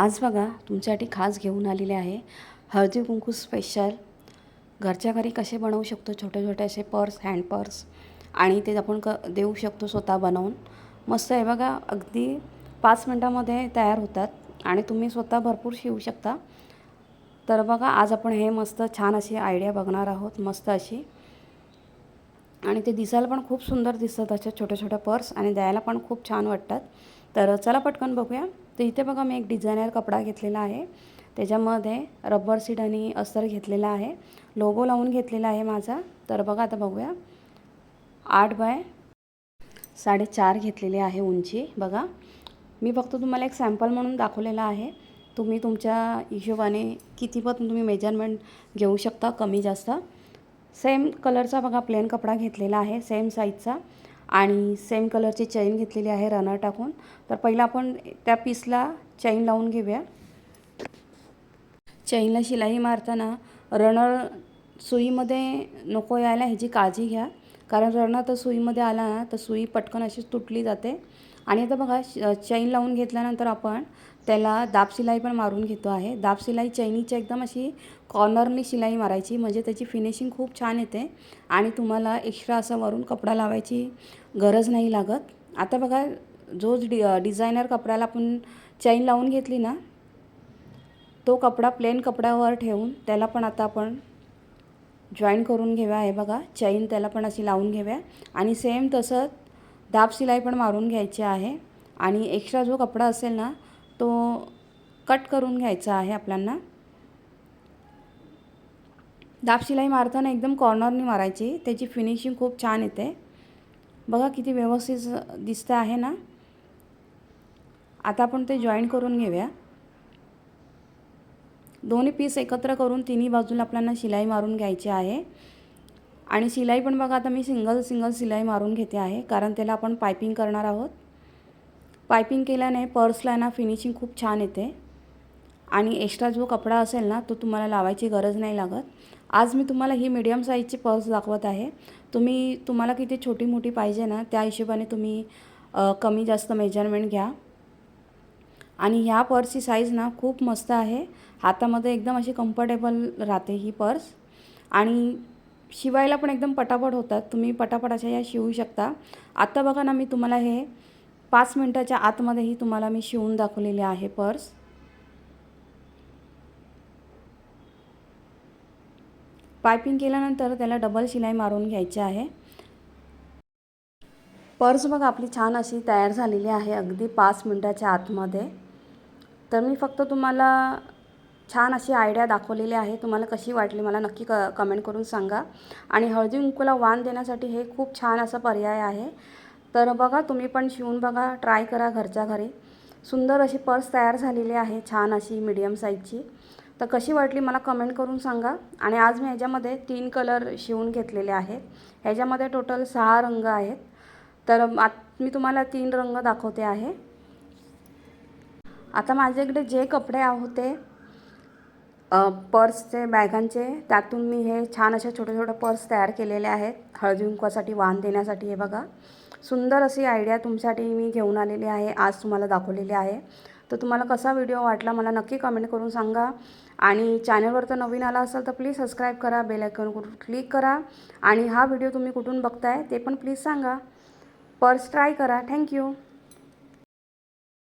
आज बघा तुमच्यासाठी खास घेऊन आलेले आहे हळदी कुंकू स्पेशल घरच्या घरी कसे बनवू शकतो? छोटे छोटे असे पर्स हँड पर्स आणि ते आपण क देऊ शकतो स्वतः बनवून. मस्त आहे बघा अगदी पाच मिनटामध्ये तयार होतात. आणि तुम्ही स्वतः भरपूर शिवू शकता. तर बघा आज आपण हे मस्त छान अशी आयडिया बघणार आहोत मस्त अशी. आणि ते दिसायला पण खूप सुंदर दिसतात अशा छोट्या छोट्या पर्स. आणि द्यायला पण खूप छान वाटतात. तर चला पटकन बघूया. तर इथे बघा मी एक डिझायनर कपडा घेतलेला आहे. त्याच्यामध्ये रबर सीट आणि अस्तर घेतलेला आहे. लोगो लावून घेतलेला आहे माझा. तर बघा आता बघूया. आठ बाय साडेचार घेतलेले आहे उंची. बघा. मी फक्त तुम्हाला एक सॅम्पल म्हणून दाखवलेला आहे. तुम्ही तुमच्या हिशोबाने किती पण तुम्ही मेजरमेंट घेऊ शकता कमी जास्त. सेम कलरचा बघा प्लेन कपडा घेतलेला आहे. सेम साईजचा आणि सेम कलरची चैन घेतलेली आहे रनर टाकून. तर पहिलं आपण त्या पीसला चैन लावून घेऊया. चैनला शिलाई मारताना रनर सुईमध्ये नको यायला ह्याची काळजी घ्या. कारण रनर तर सुईमध्ये आला ना तर सुई पटकन अशीच तुटली जाते. आणि आता बघा चैन लावून घेतल्यानंतर आपण त्याला दाब शिलाई पण मारून घेतो आहे. दाब शिलाई चैनीची एकदम अशी कॉर्नरनी शिलाई मारायची म्हणजे त्याची फिनिशिंग खूप छान येते आणि तुम्हाला एक्स्ट्रा असं वरून कपडा लावायची गरज नाही लागत. आता बघा जो डि डिझायनर कपड्याला आपण चैन लावून घेतली ना तो कपडा प्लेन कपड्यावर ठेवून त्याला पण आता आपण जॉईन करून घेऊया. आहे बघा चैन त्याला पण अशी लावून घेऊया. आणि सेम तसंच दाब शिलाई पण मारून घ्यायची आहे. आणि एक्स्ट्रा जो कपडा असेल ना तो कट करून घ्यायचा आहे आपल्यांना. दाब शिलाई मारताना एकदम कॉर्नरनी मारायची. त्याची फिनिशिंग खूप छान येते. बघा किती व्यवस्थित दिसतं आहे ना. आता आपण ते जॉईन करून घेऊया. दोन्ही पीस एकत्र करून तिन्ही बाजूला आपल्याला शिलाई मारून घ्यायची आहे. आणि शिलाई पण बघा आता मी सिंगल सिंगल शिलाई मारून घेते आहे कारण त्याला आपण पायपिंग करणार आहोत. पायपिंग केल्याने पर्सला ना फिनिशिंग खूप छान येते. आणि एक्स्ट्रा जो कपडा असेल ना तो तुम्हाला लावायची गरज नाही लागत. आज मी तुम्हाला ही मीडियम साईजची पर्स दाखवत आहे. तुम्ही तुम्हाला किती छोटी मोठी पाहिजे ना त्या हिशोबाने तुम्ही कमी जास्त मेजरमेंट घ्या. आणि ह्या पर्सची साईज ना खूप मस्त आहे. हातामध्ये एकदम अशी कम्फर्टेबल राहते ही पर्स आणि शिवायला पण एकदम पटापट होतात. तुम्ही पटापट या शिवू शकता. आत्ता बघा ना मी तुम्हाला हे पाच मिनटाच्या आतमध्येही तुम्हाला मी शिवून दाखवलेले आहे पर्स. पायपिंग केल्यानंतर त्याला डबल शिलाई मारून घ्यायची आहे. पर्स बघा आपली छान अशी तयार झालेली आहे अगदी पाच मिनटाच्या आतमध्ये. तर मी फक्त तुम्हाला छान अशी आयडिया दाखवलेली आहे. तुम्हाला कशी वाटली मला नक्की क कमेंट करून सांगा. आणि हळदी कुंकूला वाण देण्यासाठी हे खूप छान असा पर्याय आहे. तर बघा तुम्ही पण शिवून बघा ट्राय करा घरच्या घरी. सुंदर अशी पर्स तयार झालेली आहे छान अशी मीडियम साईजची तर कशी वाटली मला कमेंट करून सांगा. आणि आज मी ह्याच्यामध्ये तीन कलर शिवून घेतलेले आहेत. ह्याच्यामध्ये टोटल सहा रंग आहेत. तर आत मी तुम्हाला तीन रंग दाखवते आहे. आता माझ्याकडे जे कपडे होते पर्सचे बॅगांचे त्यातून मी हे छान अशा छोटे छोटे पर्स तयार केलेले आहेत. हळदीकुंकवासाठी वाण देण्यासाठी हे बघा. सुंदर अशी आयडिया तुमच्यासाठी मी घेऊन आलेली आहे. आज तुम्हाला दाखवलेली आहे. तर तुम्हाला कसा व्हिडिओ वाटला मला नक्की कमेंट करून सांगा. आणि चॅनलवर तर नवीन आला असेल तर प्लीज सबस्क्राईब करा बेल आयकॉनवर क्लिक करा. आणि हा व्हिडिओ तुम्ही कुठून बघताय ते पण प्लीज सांगा. पर्स ट्राय करा. थँक्यू